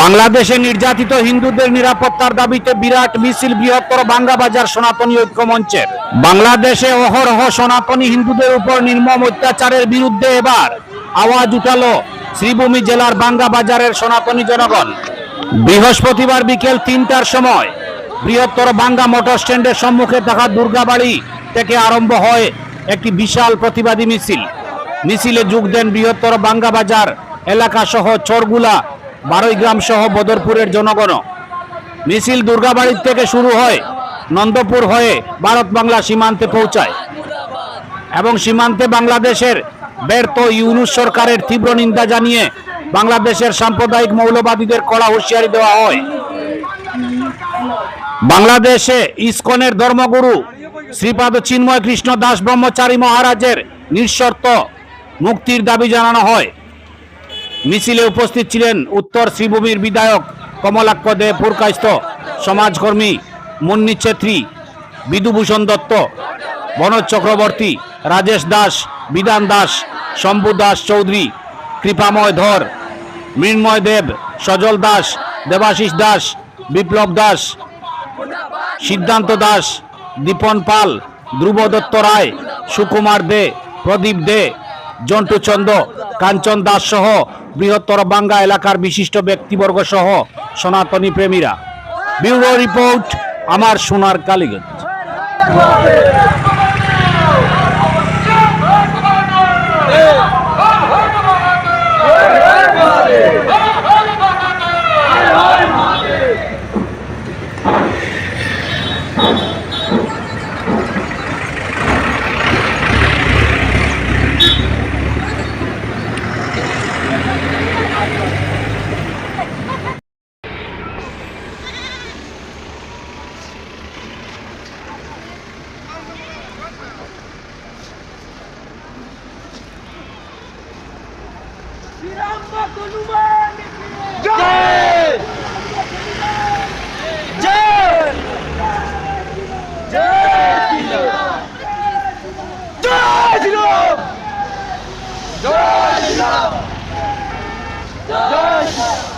বাংলাদেশে নির্যাতিত হিন্দুদের নিরাপত্তার দাবিতে বিরাট মিছিল বৃহত্তর বাংলা বাজার সনাতনী ঐক্য মঞ্চের। বাংলাদেশে অহরহ সনাতনী হিন্দুদের উপর নির্মম অত্যাচারের বিরুদ্ধে এবার আওয়াজ উঠালো শ্রীভূমি জেলার বাংলা বাজারের সনাতনী জনগণ। বৃহস্পতিবার বিকেল তিনটার সময় বৃহত্তর বাঙ্গা মোটর স্ট্যান্ডের সম্মুখে থাকা দুর্গাবাড়ি থেকে আরম্ভ হয় একটি বিশাল প্রতিবাদী মিছিল। মিছিলে যোগ দেন বৃহত্তর বাঙ্গা বাজার এলাকা সহ চরগুলা, বারোই গ্রাম সহ বদরপুরের জনগণ। মিছিল দুর্গাবাড়ির থেকে শুরু হয়, নন্দপুর হয়ে ভারত বাংলা সীমান্তে পৌঁছায়। এবং সীমান্তে বাংলাদেশের ব্যর্থ ইউনুস সরকারের তীব্র নিন্দা জানিয়ে বাংলাদেশের সাম্প্রদায়িক মৌলবাদীদের কড়া হুঁশিয়ারি দেওয়া হয়। বাংলাদেশে ইসকনের ধর্মগুরু শ্রীপাদ চিন্ময় কৃষ্ণ দাস ব্রহ্মচারী মহারাজের নিঃশর্ত মুক্তির দাবি জানানো হয়। মিছিলে উপস্থিত ছিলেন উত্তর শ্রীভূমির বিধায়ক কমলাক্ষ দে পুরকাইস্ত সমাজকর্মী মুন্নি ছেত্রী, বিদুভূষণ দত্ত বনজ চক্রবর্তী, রাজেশ দাস, বিধান দাস, শম্ভু দাস চৌধুরী, কৃপাময় ধর, মৃন্ময় দেব, সজল দাস, দেবাশিস দাস, বিপ্লব দাস, সিদ্ধান্ত দাস, দীপন পাল ধ্রুব দত্ত রায়, সুকুমার দে, প্রদীপ দে, জন্টু চন্দ, কাঞ্চন দাস সহ বৃহত্তর বাঙ্গা এলাকার বিশিষ্ট ব্যক্তিবর্গ সহ সনাতনী প্রেমীরা। ব্যুরো রিপোর্ট আমার সোনার কালীগঞ্জ। Dois!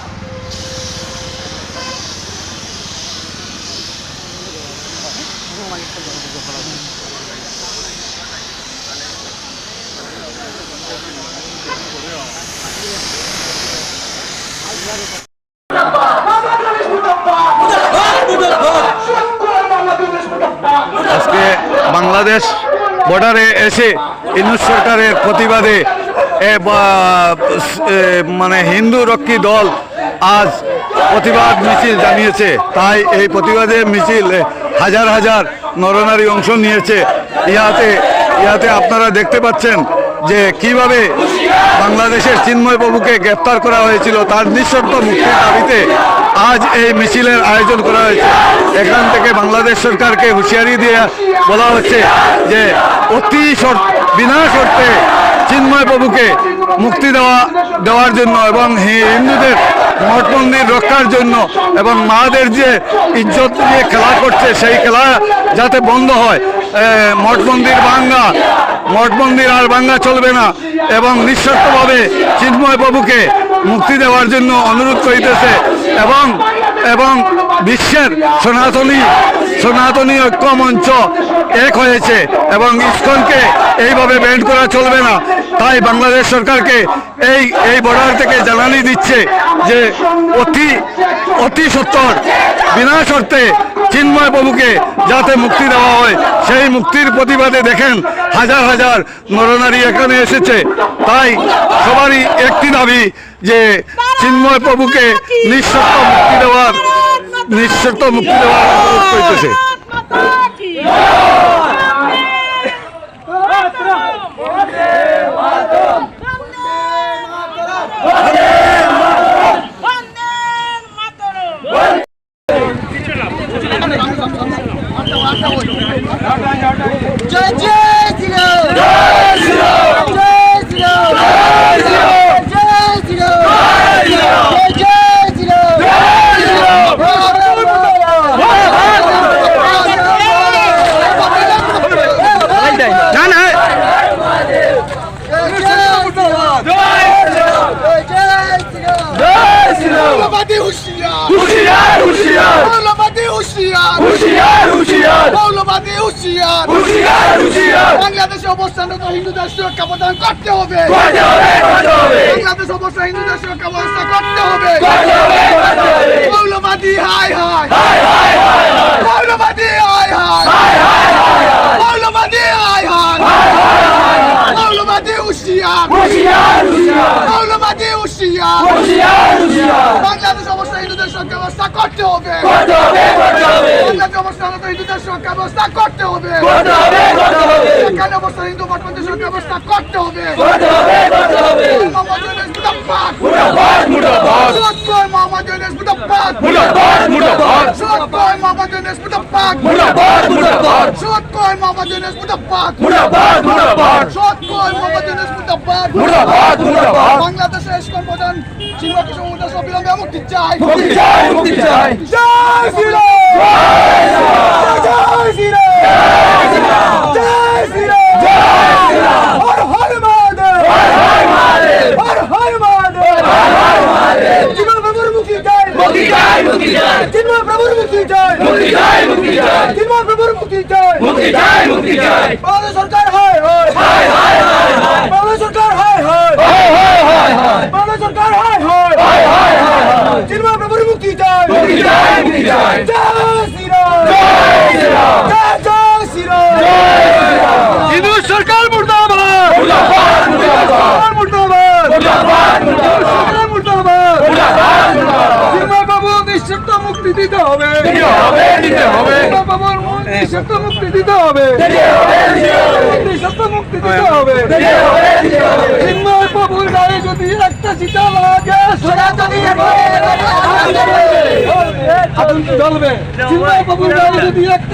আজকে বাংলাদেশ বর্ডারে এসে ইনুস সরকারের প্রতিবাদে মানে হিন্দু রক্ষী দল আজ প্রতিবাদ মিছিল জানিয়েছে। তাই এই প্রতিবাদে মিছিল হাজার হাজার নরনারী অংশ নিয়েছে। ইহাতে ইহাতে আপনারা দেখতে পাচ্ছেন যে কীভাবে বাংলাদেশের চিন্ময় বাবুকে গ্রেপ্তার করা হয়েছিল, তার নিঃশর্ত মুক্তির দাবিতে আজ এই মিছিলের আয়োজন করা হয়েছে। এখান থেকে বাংলাদেশ সরকারকে হুঁশিয়ারি দিয়ে বলা হচ্ছে যে, অতি বিনা শর্তে চিন্ময় বাবুকে মুক্তি দেওয়া, দেওয়ার জন্য এবং হিন্দুদের মঠ মন্দির রক্ষার জন্য এবং মাদের যে ইজ্জত নিয়ে খেলা করছে, সেই খেলা যাতে বন্ধ হয়। মঠ মন্দির ভাঙ্গা মঠ মন্দির আর ভাঙ্গা চলবে না এবং নিঃশর্তভাবে চিন্ময় বাবুকে মুক্তি দেওয়ার জন্য অনুরোধ করিতেছে এবং এবং বিশ্বের সনাতনী সনাতনী ঐক্য মঞ্চ এক হয়েছে এবং ইস্কনকে এইভাবে ব্যান্ড করা চলবে না। তাই বাংলাদেশ সরকারকে এই এই বর্ডার থেকে জানানি দিচ্ছে যে অতি অতি সত্তর, বিনা শর্তে চিন্ময় বাবুকে যাতে মুক্তি দেওয়া হয়, সেই মুক্তির প্রতিবাদে দেখেন হাজার হাজার নরনারী এখানে এসেছে। তাই সবারই একটি দাবি যে চিন্ময় প্রভুকে নিঃশর্ত মুক্তি দেওয়ার নিঃশর্ত মুক্তি দেওয়ার করতেছে জয় জয় শ্রীরাম জয় শ্রীরাম জয় শ্রীরাম জয় শ্রীরাম জয় শ্রীরাম জয় জয় শ্রীরাম জয় শ্রীরাম মৌলবাদী হুঁশিয়ার হুশিয়ার হুশিয়ার মৌলবাদী হুঁশিয়ার হুশিয়ার। মৌলবাদী হুশিয়ার। হুশিয়ার হুশিয়ার। বাংলাদেশে অবস্থানরত হিন্দুদের সুরক্ষা প্রদান করতে হবে। করতে হবে করতে হবে। বাংলাদেশে অবস্থান হিন্দুদের সুরক্ষা ব্যবস্থা করতে হবে। করতে হবে করতে হবে। মৌলবাদী হাই হাই হাই হায় হায় হায় মৌলবাদী হাই হাই হায় হায় হায় হায় মৌলবাদী হাই হাই মৌলবাদী হুঁশিয়ার হুশিয়ার হুশিয়ার মৌলবাদী হুঁশিয়ার হুশিয়ার হুশিয়ার বাংলাদেশ অবস্থা হিন্দুদের সুরক্ষা ব্যবস্থা করতে হবে করতে হবে। বাংলাদেশ অবস্থানরত হিন্দুদের সুরক্ষা ব্যবস্থা করতে হবে। করতে হবে করতে হবে। সেখানে অবস্থা হিন্দু ভোটবন্ধের সুরক্ষা ব্যবস্থা করতে হবে? করতে হবে করতে হবে। মুতাব্বাক মুর্দাবাদ মুর্দাবাদ। সত্যই ইউনূস মুতাব্বাক মুর্দাবাদ মুর্দাবাদ। সত্যই ইউনূস মুতাব্বাক মুর্দাবাদ মুর্দাবাদ। সত্যই মুতাব্বাক মুর্দাবাদ মুর্দাবাদ। মোহাম্মদ মুতাব্বাক মুর্দাবাদ মুর্দাবাদ। বাংলাদেশের ইসকন প্রধান কৃষ্ণ মুদাস অবিলম্বে মুক্তি চাই মুক্তি চাই মুক্তি চাই। জয় শ্রীরাম। জয় শ্রীরাম। জয় শ্রীরাম। হর হর মহাদেব। হর হর মহাদেব। চিন্ময় প্রভুর মুক্তি চাই। মুক্তি চাই মুক্তি চাই। চিন্ময় প্রভুর মুক্তি চাই। মুক্তি চাই মুক্তি চাই। চিন্ময় প্রভুর মুক্তি চাই। মুক্তি চাই মুক্তি চাই বাংলাদেশ সরকার হয় হয় হায় হায় হায় হায় বাংলাদেশ সরকার হয় হয় হায় হায় হায় হায় বাংলাদেশ সরকার হয় হয় হায় হায় হায় হায় চিন্ময় প্রভুর মুক্তি চাই মুক্তি চাই মুক্তি চাই জয় শ্রীরাম জয় শ্রীরাম জয় জয় শ্রীরাম হিন্দু সরকার মুর্দাবাদ মুর্দাবাদ মুর্দাবাদ মুর্দাবাদ মুর্দাবাদ মুর্দাবাদ সরকার মুর্দাবাদ মুর্দাবাদ মুর্দাবাদ চিন্ময় বাবু নিঃশর্ত মুক্তি দিতে হবে। দিতে হবে দিতে হবে। বাবার বাবুর মুক্তি দিতে হবে। দিতে হবে দিতে হবে। মুক্তি দিতে হবে। দিতে হবে দিতে হবে। বাবুর গায়ে যদি একটা চিতা লাগে সোনা যদি জ্বলবে? চিন্ময় বাবুর গায়ে যদি একটা